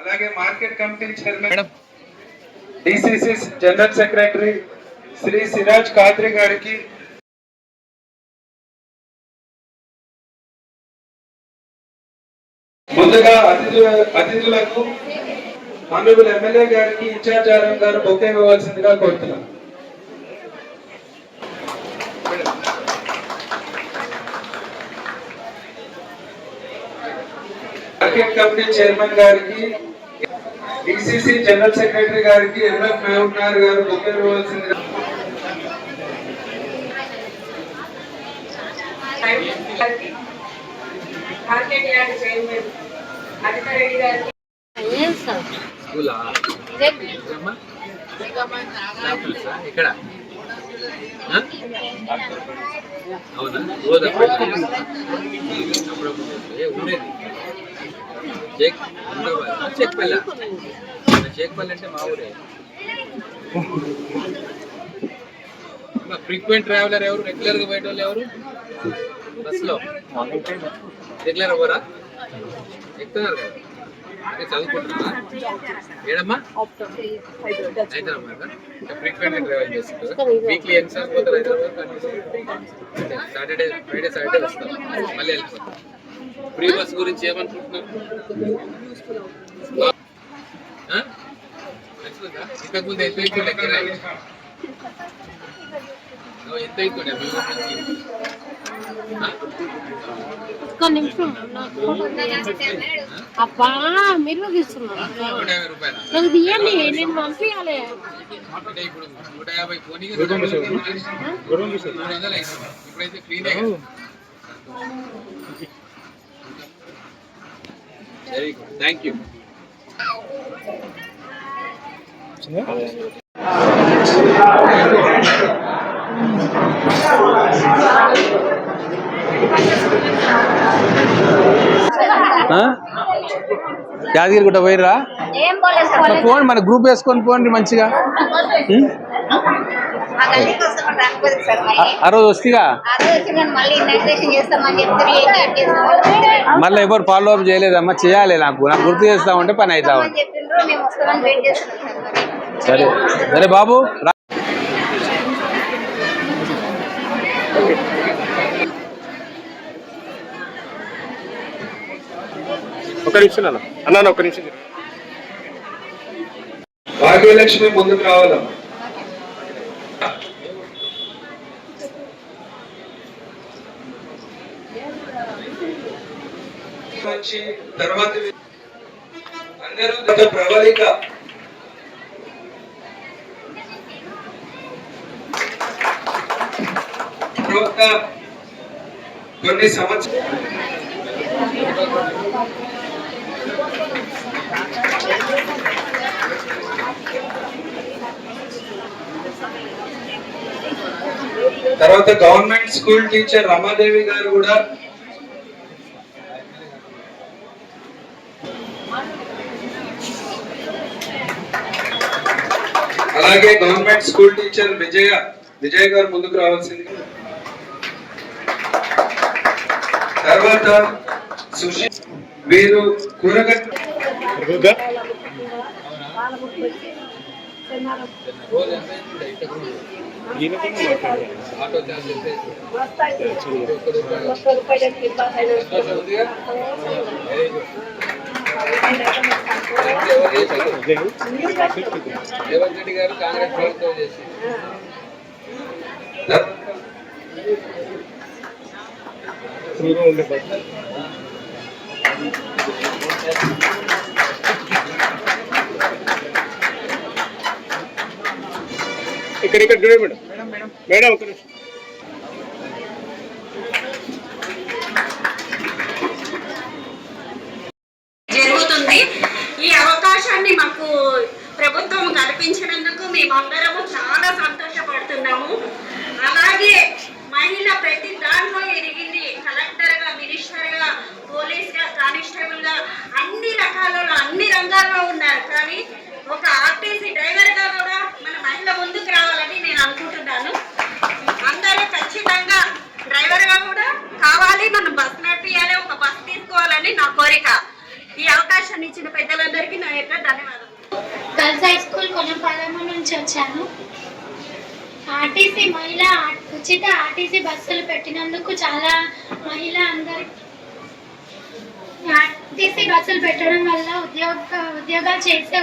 అలాగే market committee chairman DCC general secretary Shri Siraj Khadri గారికి ముందుగా అతిథుల అతిథులకు మానవులు ఎమ్మెల్యే గారికి ఇన్ఛార్జ్ ఆర్ఎం గారు బొకే ఇవ్వవలసిందిగా కోరుతున్నాను. మార్కెట్ కమిటీ చైర్మన్ గారికి డిసిసి జనరల్ సెక్రటరీ గారికి ఎంఎఫ్ మహబూబ్నార్ గారు బొకే ఇవ్వవలసిందిగా. మార్కెట్ యార్డ్ చైర్మన్ గారికి అవునా ఉండేది షేక్ షేక్పల్లి షేక్పల్లి అంటే మా ఊరే. ఫ్రీక్వెంట్ ట్రావెలర్ ఎవరు? రెగ్యులర్గా పోయేట వాళ్ళు ఎవరు? బస్సులో రెగ్యులర్ అవ్వరా ఎక్కుతున్నారు కదా. చదువుకుంటున్నా ఏడమ్మా? హైదరాబాద్ ఫ్రీక్వెంట్ ట్రావెల్ చేస్తుంటారు వీక్లీ ఎన్నిసార్లు పోతారు హైదరాబాద్ సాటర్డే ఫ్రైడే సాటర్డే వస్తారు. మళ్ళీ వెళ్ళిపోతారు. ఫ్రీ బస్ గురించి ఏమనుకుంటున్నారు ఆ? నచ్చుతుందా? ఇంతకు ముందు ఎంత ఇస్తుండే ఎంత ఇస్తుండే? ఒక్క నిమిషం. అబ్బా మీరు తీస్తున్నారు నాకు తీయండి నేను పంపించాలి ఇప్పుడు నూట యాభై పోనీ ఇప్పుడైతే ఫ్రీనే కదా very good thank you Yadagiri Gutta పోయిర్రా? పోండి మన గ్రూప్ వేసుకొని పోండి మంచిగా? ఆ రోజు వస్తీగా ఆ రోజు వచ్చి నేను మళ్ళీ ఎవరు ఫాలో అప్ చేయలేదమ్మా చేయాలి నాకు. నాకు గుర్తు చేస్తామంటే పని అవుతా సార్ సరే. బాబు. ఒక నిమిషం అన్న అన్న ఒక నిమిషం. భాగ్యలక్ష్మి ముందుకు రావాలమ్మా. వచ్చి తర్వాత అందరూ గత ప్రబలిక. తర్వాత కొన్ని సంవత్సరాలు తర్వాత గవర్నమెంట్ స్కూల్ టీచర్ రమాదేవి గారు కూడా అలాగే government school teacher Vijaya Vijay గారు ముందుకు రావాల్సింది. తర్వాత సుశీ వీరు కూరగాయ రోజు ఎంత అవుతుండే ఇంతకు ముందు? ఆటో రేవంత్ రెడ్డి గారు కాంగ్రెస్ ప్రభుత్వం చేసి ఇక్కడ ఇక్కడ చూడండి మేడం. మేడం ఒక నిమిషం. జరుగుతుంది ఈ అవకాశాన్ని మాకు ప్రభుత్వం కల్పించినందుకు మేమందరము చాలా సంతోషపడుతున్నాము. అలాగే మహిళ ప్రతి దాంట్లో ఎదిగింది. కలెక్టర్గా మినిస్టర్గా పోలీస్గా కానిస్టేబుల్గా అన్ని రకాలలో అన్ని రంగాల్లో ఉన్నారు. కానీ ఒక ఆర్టీసీ డ్రైవర్గా కూడా మన మహిళ ముందుకు రావాలని నేను అనుకుంటున్నాను. అందరూ ఖచ్చితంగా డ్రైవర్గా కూడా కావాలి. ఇచ్చిన పెద్దలందరికీ నా యొక్క ధన్యవాదాలు గర్ల్స్ హై స్కూల్ కొనపాలెం నుంచి వచ్చాను. ఆర్టీసీ మహిళ ఉచిత ఆర్టీసీ బస్సులు పెట్టినందుకు చాలా మహిళ అందరి ఆర్టీసీ బస్సులు పెట్టడం వల్ల ఉద్యోగ ఉద్యోగాలు చేసే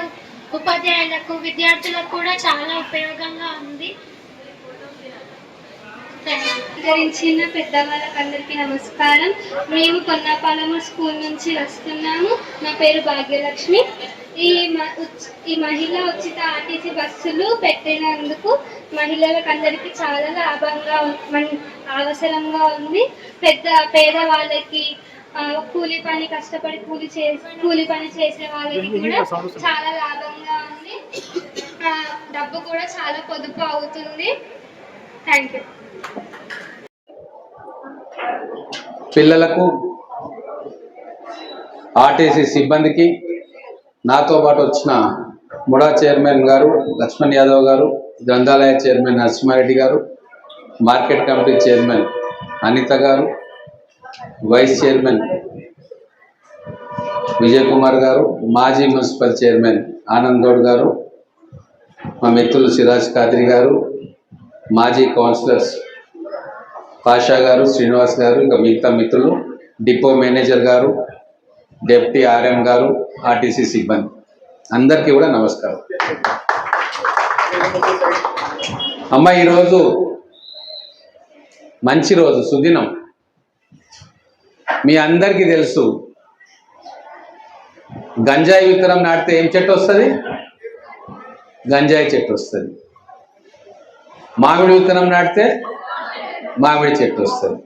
ఉపాధ్యాయులకు విద్యార్థులకు కూడా చాలా ఉపయోగంగా ఉంది. ధరించిన పెద్దవాళ్ళకందరికీ నమస్కారం. మేము కొన్నపాలెం స్కూల్ నుంచి వస్తున్నాము. నా పేరు భాగ్యలక్ష్మి. ఈ ఈ మహిళ ఉచిత ఆర్టీసీ బస్సులు పెట్టినందుకు మహిళలకు అందరికీ చాలా లాభంగా అవసరంగా ఉంది. పెద్ద పేదవాళ్ళకి కూలి పని కష్టపడి కూలి చే కూలి పని చేసే వాళ్ళకి కూడా చాలా లాభంగా ఉంది. డబ్బు కూడా చాలా పొదుపు అవుతుంది. థ్యాంక్ యూ పిల్లలకు ఆర్టీసీ సిబ్బందికి నాతో పాటు వచ్చిన ముడా చైర్మన్ గారు లక్ష్మణ్ యాదవ్ గారు గ్రంథాలయ చైర్మన్ నరసింహారెడ్డి గారు మార్కెట్ కమిటీ చైర్మన్ అనిత గారు వైస్ చైర్మన్ విజయ్ కుమార్ గారు మాజీ మున్సిపల్ చైర్మన్ ఆనంద్ గౌడ్ గారు మా మిత్రులు సిరాజ్ ఖాద్రి గారు మాజీ కౌన్సిలర్స్ పాషా గారు శ్రీనివాస్ గారు ఇంకా మిగతా మిత్రులు డిపో మేనేజర్ గారు డెప్యూటీ ఆర్ఎం గారు ఆర్టీసీ సిబ్బంది. అందరికీ కూడా నమస్కారం. అమ్మ ఈరోజు మంచి రోజు సుదినం. మీ అందరికీ తెలుసు గంజాయి విత్తనం నాటితే ఏం చెట్టు వస్తుంది? గంజాయి చెట్టు వస్తుంది. మామిడి విత్తనం నాటితే మామిడి చెట్టు వస్తుంది.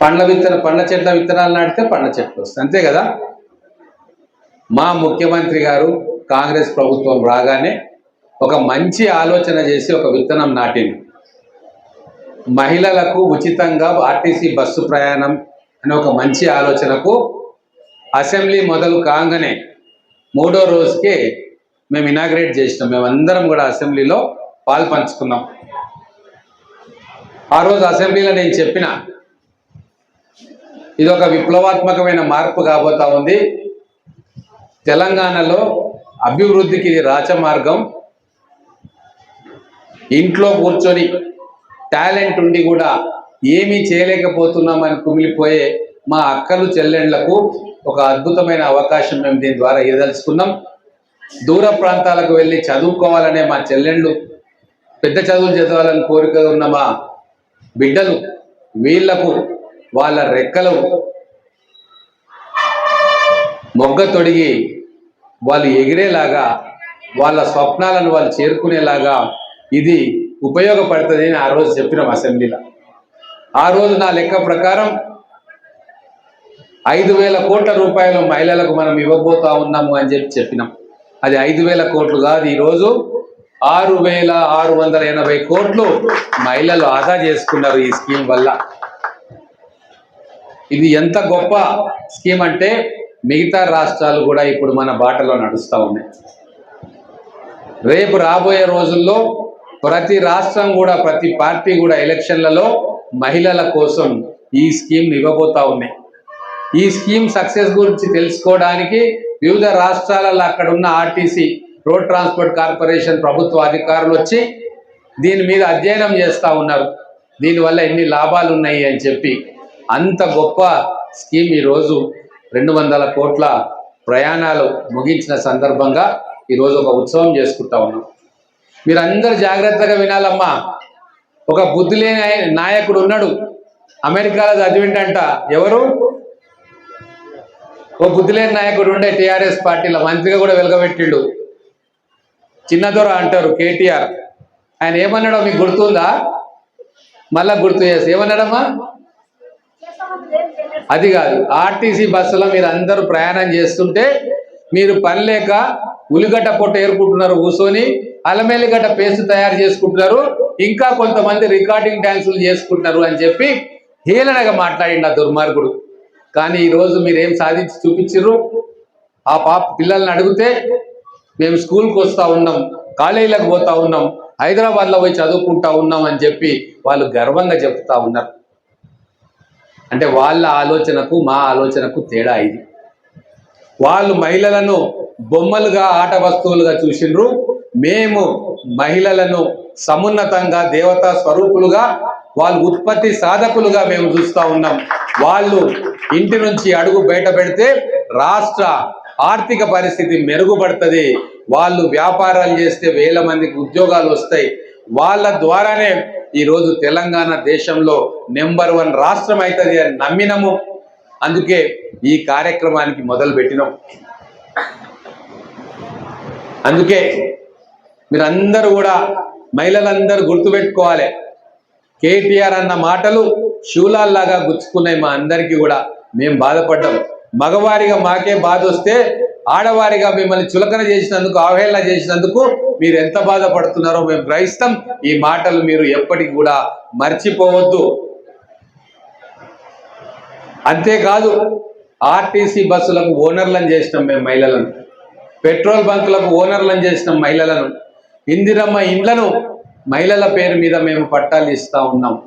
పండ్ల విత్తన పండ్ల చెట్ల విత్తనాలు నాటితే పండ్ల చెట్లు వస్తాయి అంతే కదా? మా ముఖ్యమంత్రి గారు కాంగ్రెస్ ప్రభుత్వం రాగానే ఒక మంచి ఆలోచన చేసి ఒక విత్తనం నాటింది మహిళలకు ఉచితంగా ఆర్టీసీ బస్సు ప్రయాణం అనే ఒక మంచి ఆలోచనకు అసెంబ్లీ మొదలు కాగానే మూడో రోజుకే మేము ఇనాగ్రేట్ చేసినాం. మేమందరం కూడా అసెంబ్లీలో పాలు పంచుకున్నాం ఆ రోజు అసెంబ్లీలో నేను చెప్పిన ఇది ఒక విప్లవాత్మకమైన మార్పు కాబోతా ఉంది. తెలంగాణలో అభివృద్ధికి రాచ రాచమార్గం. ఇంట్లో కూర్చొని టాలెంట్ ఉండి కూడా ఏమీ చేయలేకపోతున్నామని కుమిలిపోయే మా అక్కలు చెల్లెండ్లకు ఒక అద్భుతమైన అవకాశం మేము దీని ద్వారా ఇదలుచుకున్నాం దూర ప్రాంతాలకు వెళ్ళి చదువుకోవాలనే మా చెల్లెళ్ళు పెద్ద చదువులు చదవాలని కోరిక ఉన్న మా బిడ్డలు వీళ్ళకు వాళ్ళ రెక్కలు మొగ్గ తొడిగి వాళ్ళు ఎగిరేలాగా వాళ్ళ స్వప్నాలను వాళ్ళు చేరుకునేలాగా ఇది ఉపయోగపడుతుంది అని ఆ రోజు చెప్పినాం అసెంబ్లీలో. ఆ రోజు నా లెక్క ప్రకారం ఐదు వేల కోట్ల రూపాయలు మహిళలకు మనం ఇవ్వబోతా ఉన్నాము అని చెప్పి చెప్పినాం. అది ఐదు వేల కోట్లు కాదు. ఈరోజు ఆరు వేల ఆరు వందల ఎనభై కోట్లు మహిళలు ఆదా చేసుకున్నారు ఈ స్కీమ్ వల్ల. ఇది ఎంత గొప్ప స్కీమ్ అంటే మిగతా రాష్ట్రాలు కూడా ఇప్పుడు మన బాటలో నడుస్తూ ఉన్నాయి. రేపు రాబోయే రోజుల్లో ప్రతి రాష్ట్రం కూడా ప్రతి పార్టీ కూడా ఎలక్షన్లలో మహిళల కోసం ఈ స్కీమ్ ఇవ్వబోతా ఉన్నాయి. ఈ స్కీమ్ సక్సెస్ గురించి తెలుసుకోవడానికి వివిధ రాష్ట్రాలలో అక్కడ ఉన్న ఆర్టీసీ రోడ్ ట్రాన్స్పోర్ట్ కార్పొరేషన్ ప్రభుత్వ అధికారులు వచ్చి దీని మీద అధ్యయనం చేస్తూ ఉన్నారు. దీనివల్ల ఎన్ని లాభాలు ఉన్నాయి అని చెప్పి. అంత గొప్ప స్కీమ్ ఈరోజు రెండు వందల కోట్ల ప్రయాణాలు ముగించిన సందర్భంగా ఈరోజు ఒక ఉత్సవం చేసుకుంటా ఉన్నాం. మీరందరూ జాగ్రత్తగా వినాలమ్మా. ఒక బుద్ధి లేని నాయకుడు ఉన్నాడు. అమెరికాలో చదివిండంట ఎవరు? ఓ బుద్ధిలేని నాయకుడు ఉండే టిఆర్ఎస్ పార్టీలో మంత్రిగా కూడా వెలగబెట్టిండు. చిన్నదొర అంటారు కేటీఆర్. ఆయన ఏమన్నాడో మీకు గుర్తుందా? మళ్ళా గుర్తు చేసి. ఏమన్నాడమ్మా? అది కాదు. ఆర్టీసీ బస్సులో మీరు అందరూ ప్రయాణం చేస్తుంటే మీరు పని లేక ఉల్లిగడ్డ పొట్ట ఏరుకుంటున్నారు కూర్చొని అలమేలిగడ్డ పేస్ట్ తయారు చేసుకుంటున్నారు ఇంకా కొంతమంది రికార్డింగ్ డ్యాన్సులు చేసుకుంటున్నారు అని చెప్పి హీలనగా మాట్లాడిండు ఆ దుర్మార్గుడు. కానీ ఈరోజు మీరు ఏం సాధించి చూపించారు ఆ పాప పిల్లల్ని అడిగితే మేము స్కూల్కి వస్తూ ఉన్నాం కాలేజీలకు పోతా ఉన్నాం హైదరాబాద్లో పోయి చదువుకుంటా ఉన్నాం అని చెప్పి వాళ్ళు గర్వంగా చెప్తా ఉన్నారు. అంటే వాళ్ళ ఆలోచనకు మా ఆలోచనకు తేడా ఇది. వాళ్ళు మహిళలను బొమ్మలుగా ఆట వస్తువులుగా చూసిండ్రు. మేము మహిళలను సమున్నతంగా దేవతా స్వరూపులుగా వాళ్ళు ఉత్పత్తి సాధకులుగా మేము చూస్తా ఉన్నాం. వాళ్ళు ఇంటి నుంచి అడుగు బయట పెడితే రాష్ట్ర ఆర్థిక పరిస్థితి మెరుగుపడుతుంది. వాళ్ళు వ్యాపారాలు చేస్తే వేల మందికి ఉద్యోగాలు వస్తాయి. వాళ్ళ ద్వారానే ఈరోజు తెలంగాణ దేశంలో నెంబర్ వన్ రాష్ట్రం అవుతుంది అని నమ్మినము. అందుకే ఈ కార్యక్రమానికి మొదలు పెట్టినాం. అందుకే మీరందరూ కూడా మహిళలందరూ గుర్తుపెట్టుకోవాలి. కేటీఆర్ అన్న మాటలు శూలాల్లాగా గుచ్చుకున్నాయి మా అందరికీ కూడా. మేము బాధపడ్డాం. మగవారిగా మాకే బాధ వస్తే ఆడవారిగా మిమ్మల్ని చులకన చేసినందుకు అవహేళన చేసినందుకు మీరు ఎంత బాధపడుతున్నారో మేము గ్రహిస్తాం. ఈ మాటలు మీరు ఎప్పటికి కూడా మర్చిపోవద్దు. అంతేకాదు ఆర్టీసీ బస్సులకు ఓనర్లను చేసినాం మేము మహిళలను. పెట్రోల్ బంకులకు ఓనర్లను చేసినాం మహిళలను. ఇందిరమ్మ ఇండ్లను మహిళల పేరు మీద మేము పట్టాలు ఇస్తూ ఉన్నాం.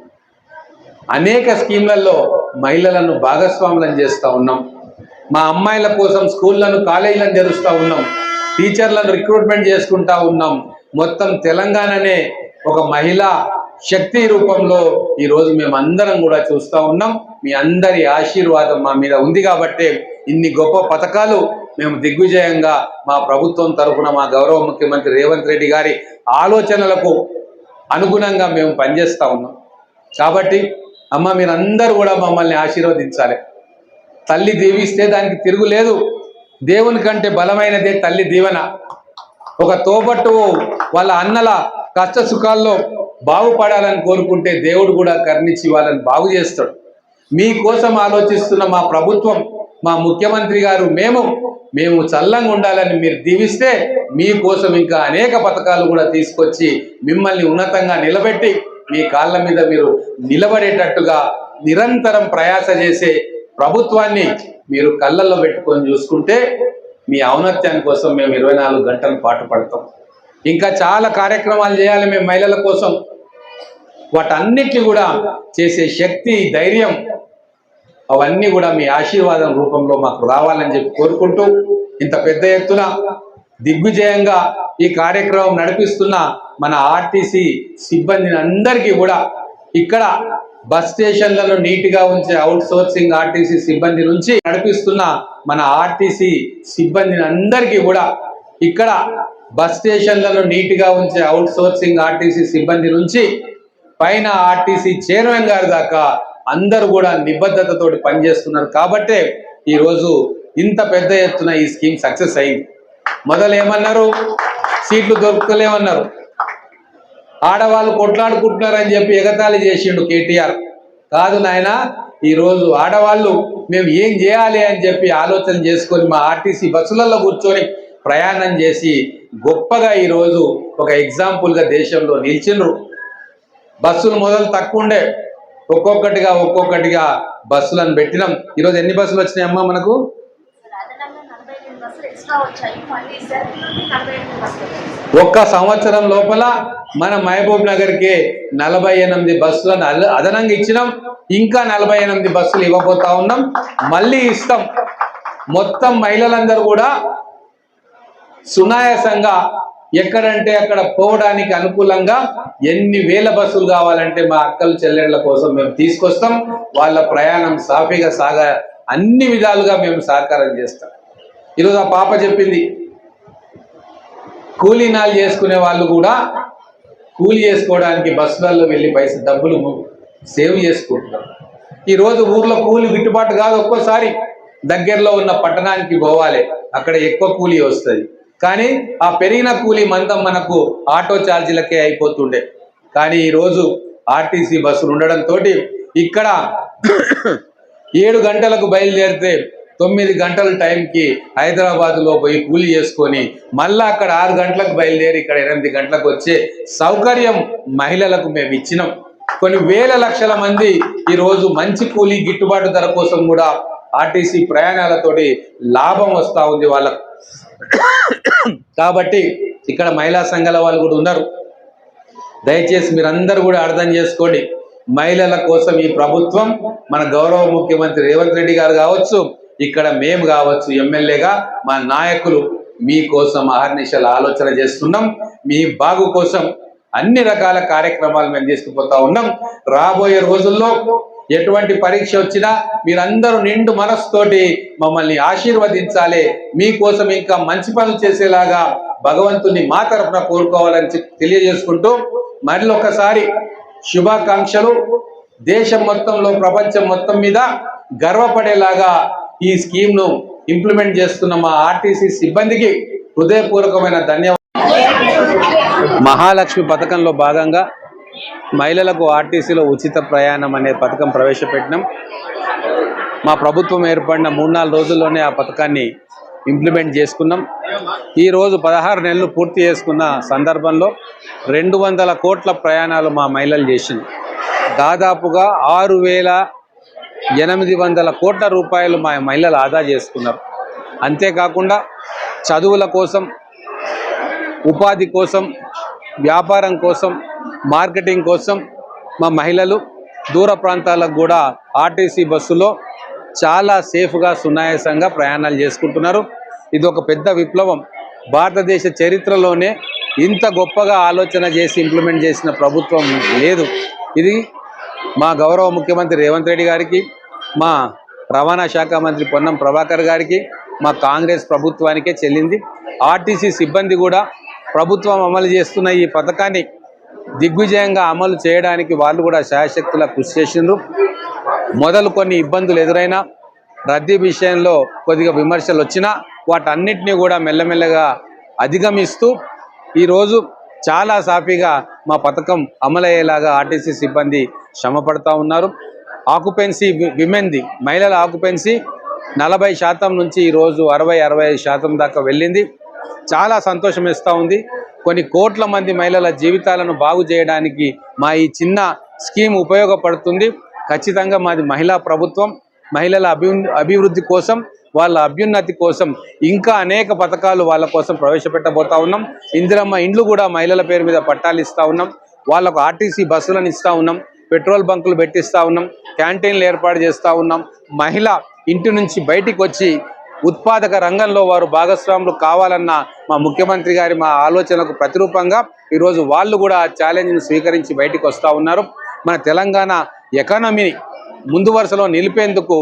అనేక స్కీమ్లలో మహిళలను భాగస్వాములను చేస్తూ ఉన్నాం. మా అమ్మాయిల కోసం స్కూళ్ళను కాలేజీలను తెరుస్తూ ఉన్నాం. టీచర్లను రిక్రూట్మెంట్ చేసుకుంటా ఉన్నాం. మొత్తం తెలంగాణనే ఒక మహిళా శక్తి రూపంలో ఈరోజు మేము అందరం కూడా చూస్తూ ఉన్నాం. మీ అందరి ఆశీర్వాదం మా మీద ఉంది కాబట్టే ఇన్ని గొప్ప పథకాలు మేము దిగ్విజయంగా మా ప్రభుత్వం తరఫున మా గౌరవ ముఖ్యమంత్రి రేవంత్ రెడ్డి గారి ఆలోచనలకు అనుగుణంగా మేము పనిచేస్తూ ఉన్నాం. కాబట్టి అమ్మ మీరందరూ కూడా మమ్మల్ని ఆశీర్వదించాలి. తల్లి దీవిస్తే దానికి తిరుగులేదు దేవుని కంటే బలమైనదే తల్లి దీవెన. ఒక తోబట్టు వాళ్ళ అన్నల కష్ట సుఖాల్లో బాగుపడాలని కోరుకుంటే దేవుడు కూడా కర్ణించి వాళ్ళని బాగు చేస్తాడు. మీకోసం ఆలోచిస్తున్న మా ప్రభుత్వం మా ముఖ్యమంత్రి గారు మేము మేము చల్లంగా ఉండాలని మీరు దీవిస్తే మీకోసం ఇంకా అనేక పథకాలు కూడా తీసుకొచ్చి మిమ్మల్ని ఉన్నతంగా నిలబెట్టి మీ కాళ్ళ మీద మీరు నిలబడేటట్టుగా నిరంతరం ప్రయాస చేసే ప్రభుత్వాన్ని మీరు కళ్ళల్లో పెట్టుకొని చూసుకుంటే మీ ఔన్నత్యాన్ని కోసం మేము ఇరవై నాలుగు గంటలు పాటు పడతాం. ఇంకా చాలా కార్యక్రమాలు చేయాలి మేము మహిళల కోసం. వాటన్నిటిని కూడా చేసే శక్తి ధైర్యం అవన్నీ కూడా మీ ఆశీర్వాదం రూపంలో మాకు రావాలని చెప్పి కోరుకుంటూ ఇంత పెద్ద ఎత్తున దిగ్విజయంగా ఈ కార్యక్రమం నడిపిస్తున్న మన ఆర్టీసీ సిబ్బందిని అందరికీ కూడా ఇక్కడ బస్ స్టేషన్లను నీట్గా ఉంచే అవుట్ సోర్సింగ్ ఆర్టీసీ సిబ్బంది నుంచి నడిపిస్తున్న మన ఆర్టీసీ సిబ్బందిని అందరికీ కూడా ఇక్కడ బస్ స్టేషన్లను నీట్గా ఉంచే అవుట్ సోర్సింగ్ ఆర్టీసీ సిబ్బంది నుంచి పైన ఆర్టీసీ చైర్మన్ గారి దాకా అందరూ కూడా నిబద్ధతతోటి పనిచేస్తున్నారు. కాబట్టే ఈరోజు ఇంత పెద్ద ఎత్తున ఈ స్కీమ్ సక్సెస్ అయింది. మొదలు ఏమన్నారు సీట్లు దొరుకుతలేమన్నారు. ఆడవాళ్ళు కొట్లాడుకుంటున్నారని చెప్పి ఎగతాళి చేసిండు కేటీఆర్. కాదు నాయన ఈరోజు ఆడవాళ్ళు మేము ఏం చేయాలి అని చెప్పి ఆలోచన చేసుకొని మా ఆర్టీసీ బస్సులలో కూర్చొని ప్రయాణం చేసి గొప్పగా ఈరోజు ఒక ఎగ్జాంపుల్గా దేశంలో నిలిచిండ్రు. బస్సులు మొదలు తక్కువ ఉండే. ఒక్కొక్కటిగా ఒక్కొక్కటిగా బస్సులను పెట్టినాం. ఈరోజు ఎన్ని బస్సులు వచ్చినాయి అమ్మా మనకు ఒక్క సంవత్సరం లోపల మన మహబూబ్ నగర్కి నలభై ఎనిమిది బస్సులను అద- అదనంగా ఇచ్చినాం. ఇంకా నలభై ఎనిమిది బస్సులు ఇవ్వబోతా ఉన్నాం. మళ్ళీ ఇస్తాం. మొత్తం మహిళలందరూ కూడా సునాయాసంగా ఎక్కడంటే అక్కడ పోవడానికి అనుకూలంగా ఎన్ని వేల బస్సులు కావాలంటే మా అక్కలు చెల్లెళ్ళ కోసం మేము తీసుకొస్తాం. వాళ్ళ ప్రయాణం సాఫీగా సాగ అన్ని విధాలుగా మేము సహకారం చేస్తాం. ఈరోజు ఆ పాప చెప్పింది కూలీనాలు చేసుకునే వాళ్ళు కూడా కూలి చేసుకోవడానికి బస్సులలో వెళ్ళి పైసలు డబ్బులు సేవ్ చేసుకుంటున్నారు. ఈరోజు ఊర్లో కూలి గిట్టుబాటు కాదు ఒక్కోసారి. దగ్గరలో ఉన్న పట్టణానికి పోవాలి అక్కడ ఎక్కువ కూలీ వస్తుంది. కానీ ఆ పెరిగిన కూలీ మందం మనకు ఆటో ఛార్జీలకే అయిపోతుండే. కానీ ఈరోజు ఆర్టీసీ బస్సులు ఉండడంతో ఇక్కడ ఏడు గంటలకు బయలుదేరితే తొమ్మిది గంటల టైంకి హైదరాబాద్లో పోయి కూలి చేసుకొని మళ్ళా అక్కడ ఆరు గంటలకు బయలుదేరి ఇక్కడ ఎనిమిది గంటలకు వచ్చే సౌకర్యం మహిళలకు మేము ఇచ్చినాం. కొన్ని వేల లక్షల మంది ఈరోజు మంచి కూలీ గిట్టుబాటు ధర కోసం కూడా ఆర్టీసీ ప్రయాణాలతోటి లాభం వస్తూ ఉంది వాళ్ళకు. కాబట్టి ఇక్కడ మహిళా సంఘాల వాళ్ళు కూడా ఉన్నారు. దయచేసి మీరందరూ కూడా అర్థం చేసుకోండి. మహిళల కోసం ఈ ప్రభుత్వం మన గౌరవ ముఖ్యమంత్రి రేవంత్ రెడ్డి గారు కావచ్చు ఇక్కడ మేము కావచ్చు ఎమ్మెల్యేగా మా నాయకులు మీకోసం అహర్నిశలు ఆలోచన చేస్తున్నాం. మీ బాగు కోసం అన్ని రకాల కార్యక్రమాలు మేము తీసుకుపోతా ఉన్నాం. రాబోయే రోజుల్లో ఎటువంటి పరీక్ష వచ్చినా మీరందరూ నిండు మనస్సుతోటి మమ్మల్ని ఆశీర్వదించాలి. మీకోసం ఇంకా మంచి పనులు చేసేలాగా భగవంతుని మా తరఫున కోరుకోవాలని తెలియజేసుకుంటూ మరొకసారి శుభాకాంక్షలు. దేశం మొత్తంలో ప్రపంచం మొత్తం మీద గర్వపడేలాగా ఈ స్కీమ్ను ఇంప్లిమెంట్ చేస్తున్న మా ఆర్టీసీ సిబ్బందికి హృదయపూర్వకమైన ధన్యవాదాలు. మహాలక్ష్మి పథకంలో భాగంగా మహిళలకు ఆర్టీసీలో ఉచిత ప్రయాణం అనే పథకం ప్రవేశపెట్టినాం. మా ప్రభుత్వం ఏర్పడిన మూడు నాలుగు రోజుల్లోనే ఆ పథకాన్ని ఇంప్లిమెంట్ చేసుకున్నాం. ఈరోజు పదహారు నెలలు పూర్తి చేసుకున్న సందర్భంలో రెండు వందల కోట్ల ప్రయాణాలు మా మహిళలు చేసింది. దాదాపుగా ఆరు వేల ఎనిమిది వందల కోట్ల రూపాయలు మా మహిళలు ఆదా చేసుకున్నారు. అంతేకాకుండా చదువుల కోసం ఉపాధి కోసం వ్యాపారం కోసం మార్కెటింగ్ కోసం మా మహిళలు దూర ప్రాంతాలకు కూడా ఆర్టీసీ బస్సులో చాలా సేఫ్గా సునాయాసంగా ప్రయాణాలు చేసుకుంటున్నారు. ఇది ఒక పెద్ద విప్లవం. భారతదేశ చరిత్రలోనే ఇంత గొప్పగా ఆలోచన చేసి ఇంప్లిమెంట్ చేసిన ప్రభుత్వం లేదు. ఇది మా గౌరవ ముఖ్యమంత్రి రేవంత్ రెడ్డి గారికి మా రవాణా శాఖ మంత్రి పొన్నం ప్రభాకర్ గారికి మా కాంగ్రెస్ ప్రభుత్వానికే చెల్లింది. ఆర్టీసీ సిబ్బంది కూడా ప్రభుత్వం అమలు చేస్తున్న ఈ పథకాన్ని దిగ్విజయంగా అమలు చేయడానికి వాళ్ళు కూడా శాయశక్తుల కృషి చేసిండ్రు. మొదలు కొన్ని ఇబ్బందులు ఎదురైనా రద్దీ విషయంలో కొద్దిగా విమర్శలు వచ్చినా వాటన్నిటినీ కూడా మెల్లమెల్లగా అధిగమిస్తూ ఈరోజు చాలా సాఫీగా మా పథకం అమలయ్యేలాగా ఆర్టీసీ సిబ్బంది శ్రమ పడతా ఉన్నారు ఆకుపెన్సీ విమెన్ది మహిళల ఆకుపెన్సీ నలభై శాతం నుంచి ఈరోజు అరవై అరవై ఐదు శాతం దాకా వెళ్ళింది. చాలా సంతోషం ఇస్తూ ఉంది. కొన్ని కోట్ల మంది మహిళల జీవితాలను బాగు చేయడానికి మా ఈ చిన్న స్కీమ్ ఉపయోగపడుతుంది. ఖచ్చితంగా మాది మహిళా ప్రభుత్వం మహిళల అభి అభివృద్ధి కోసం వాళ్ళ అభ్యున్నతి కోసం ఇంకా అనేక పథకాలు వాళ్ళ కోసం ప్రవేశపెట్టబోతా ఉన్నాం. ఇందిరమ్మ ఇండ్లు కూడా మహిళల పేరు మీద పట్టాలు ఇస్తూ ఉన్నాం. వాళ్ళకు ఆర్టీసీ బస్సులను ఇస్తూ ఉన్నాం. పెట్రోల్ బంకులు పెట్టిస్తూ ఉన్నాం. క్యాంటీన్లు ఏర్పాటు చేస్తూ ఉన్నాం. మహిళ ఇంటి నుంచి బయటికి వచ్చి ఉత్పాదక రంగంలో వారు భాగస్వాములు కావాలన్న మా ముఖ్యమంత్రి గారి మా ఆలోచనకు ప్రతిరూపంగా ఈరోజు వాళ్ళు కూడా ఆ ఛాలెంజ్ని స్వీకరించి బయటికి వస్తూ ఉన్నారు. మన తెలంగాణ ఎకానమీని ముందు వరుసలో నిలిపేందుకు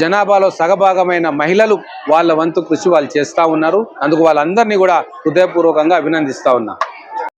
జనాభాలో సగభాగమైన మహిళలు వాళ్ళ వంతు కృషి వాళ్ళు చేస్తూ ఉన్నారు. అందుకు వాళ్ళందరినీ కూడా హృదయపూర్వకంగా అభినందిస్తూ ఉన్నా.